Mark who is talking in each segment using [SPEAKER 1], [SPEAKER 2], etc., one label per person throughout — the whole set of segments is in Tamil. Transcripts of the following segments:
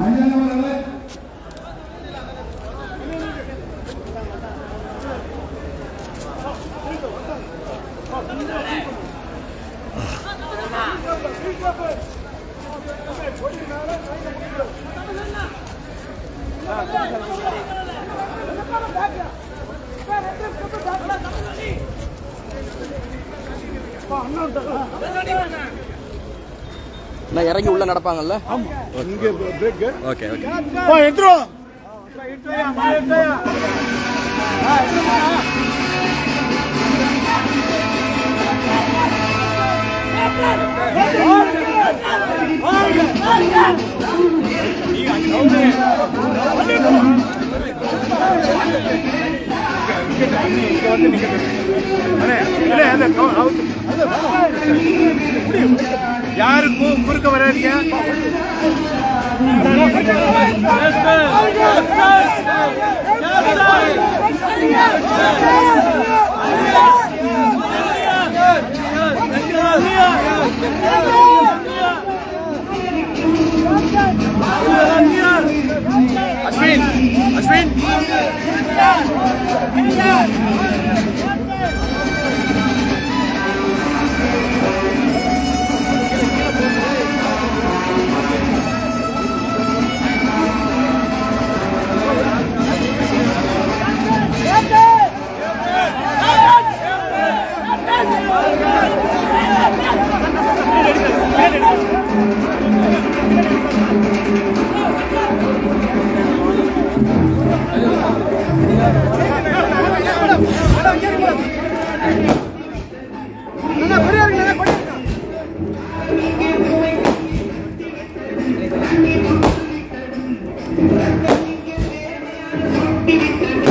[SPEAKER 1] Bak, ne oldu? Ne oldu?
[SPEAKER 2] நான் இறங்கி உள்ள நடப்பாங்கல்ல?
[SPEAKER 1] இங்கே பிரேக்
[SPEAKER 2] ஓகே ஓகே
[SPEAKER 1] எடுத்துரும் யாருக்கும் குறுக்க வராதீங்க.
[SPEAKER 2] அஸ்வின் அஸ்வின்.
[SPEAKER 1] 행전! 행전! Thank you.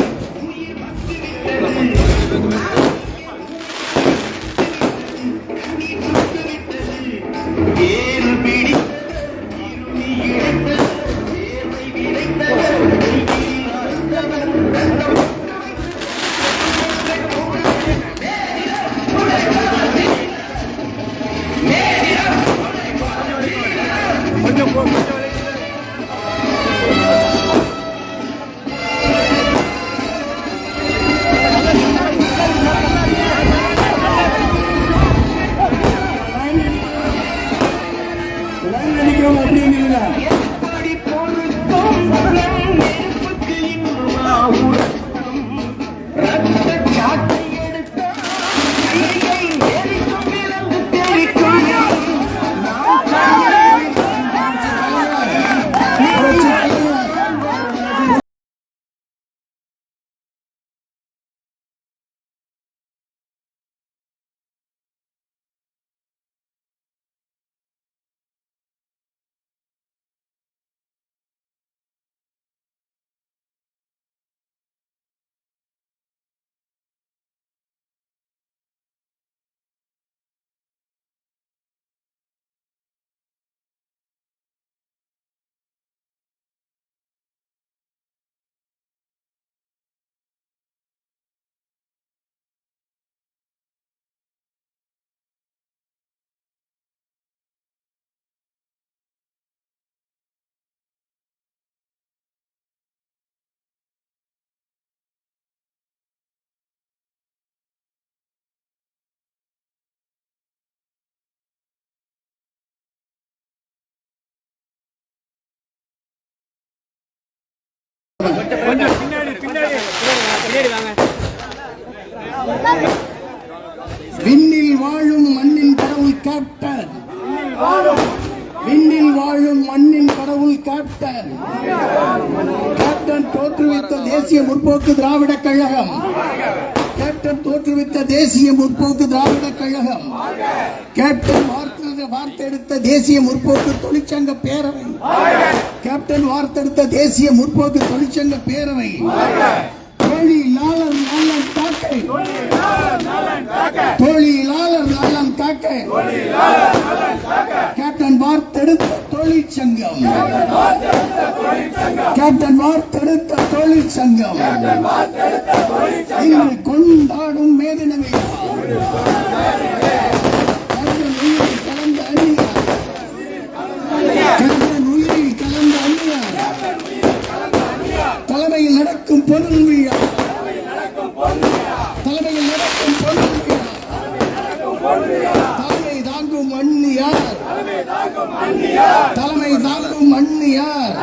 [SPEAKER 1] விண்ணில் வாழும் மண்ணின் கடவுள் கேப்டன். விண்ணில் வாழும் மண்ணின் கடவுள் கேப்டன். கேப்டன் தோற்றுவித்த தேசிய முற்போக்கு திராவிட கழகம். கேப்டன் தோற்றுவித்த தேசிய முற்போக்கு திராவிட கழகம். கேப்டன் வார்த்தை வார்த்தெடுத்த தேசிய முற்போக்கு தொழிற்சங்க பேரவை. கேப்டன் வார்த்தெடுத்த தேசிய முற்போக்கு தொழிற்சங்க பேரவை. தொழிலாளர் நலன் காக்க தொழிலாளர் நலன் காக்க கேப்டன் வார்த்தெடுத்த தொழிற்சங்கம். கேப்டன் வார்த்தெடுத்த தொழிற்சங்கம். இன்று கொண்டாடும் மேதினவை தலைமையில் நடக்கும் பொருள் விழா. தலைமையில் நடக்கும் பொருள் தலைமை தாங்கும் அந்நியார். தலைமை தாங்கும் அந்நியார்.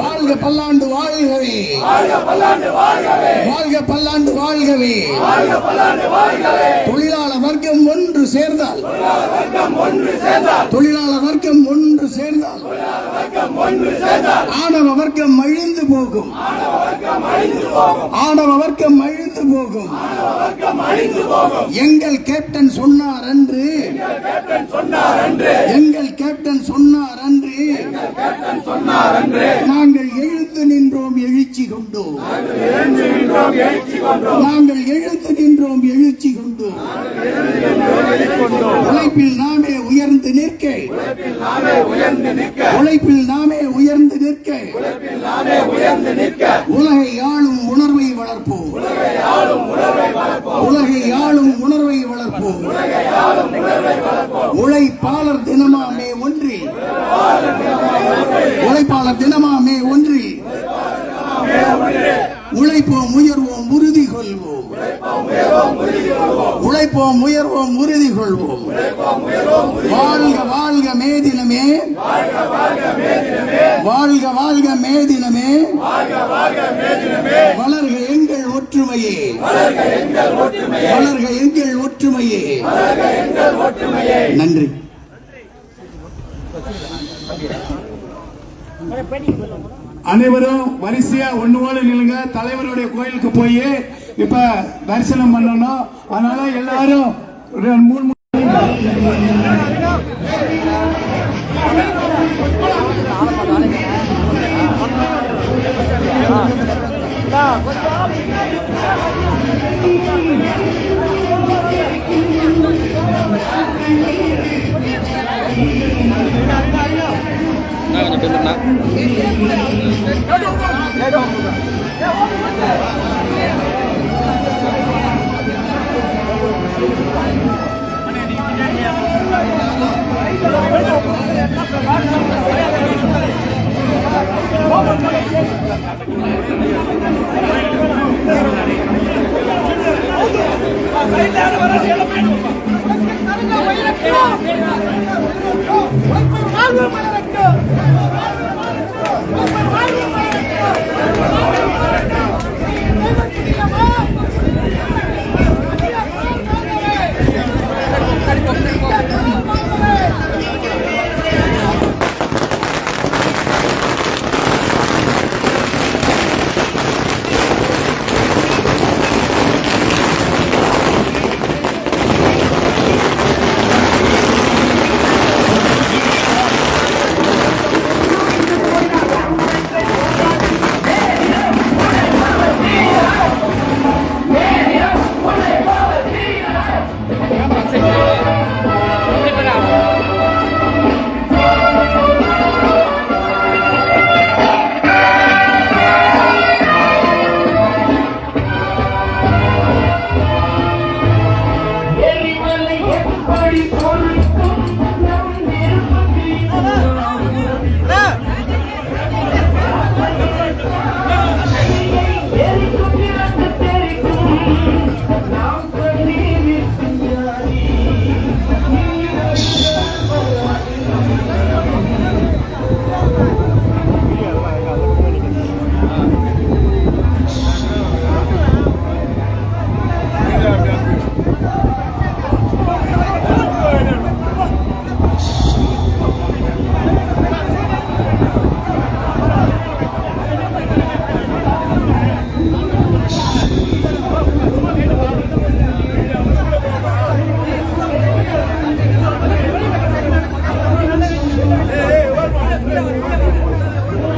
[SPEAKER 1] வாழ்க பல்லாண்டு வாழ்கவே. தொழிலாளர் வர்க்கம் ஒன்று சேர்ந்தால். தொழிலாளர் வர்க்கம் ஒன்று சேர்ந்தால். ஆணவ வர்க்கம் அழிந்து போகும். ஆணவ வர்க்கம் அழிந்து போகும் எங்கள் கேப்டன் சொன்னார் அன்று எங்கள் கேப்டன் சொன்னார் அன்று நாங்கள் எழுந்து நின்றோம் எழுச்சி கொண்டோம் நாங்கள் எழுந்து நின்றோம் எழுச்சி கொண்டோம் உழைப்பில் நாமே உயர்ந்து நிற்க. உழைப்பில் நாமே உயர்ந்து நிற்க. உலகை ஆளும் வளர்ப்போம். உலகை ஆளும் உணர்வை வளர்ப்போம். உழைப்பாளர் தினமா மே ஒன்றி. உழைப்பாளர் தினமா மே ஒன்றி. உழைப்போம் உயர்வு உறுதி கொள்வோம் உழைப்போம் உயர்வோம் உறுதி கொள்வோம். வாழ்க வாழ்க மேதினமே. வாழ்க வாழ்க மேதினமே. வளர்க எங்கள் ஒற்றுமையே. வளர்க எங்கள் ஒற்றுமையே. நன்றி.
[SPEAKER 3] அனைவரும் வரிசையா ஒண்ணு போல நில்லுங்க. தலைவருடைய கோயிலுக்கு போய் இப்ப தரிசனம் பண்ணணும். அதனால எல்லாரும் ஒரு மூணு மூணு.
[SPEAKER 2] நான் கொஞ்சம் பேசுறேன்
[SPEAKER 4] வாழ்வு மலருக்கு வாழ்வு மலருக்கு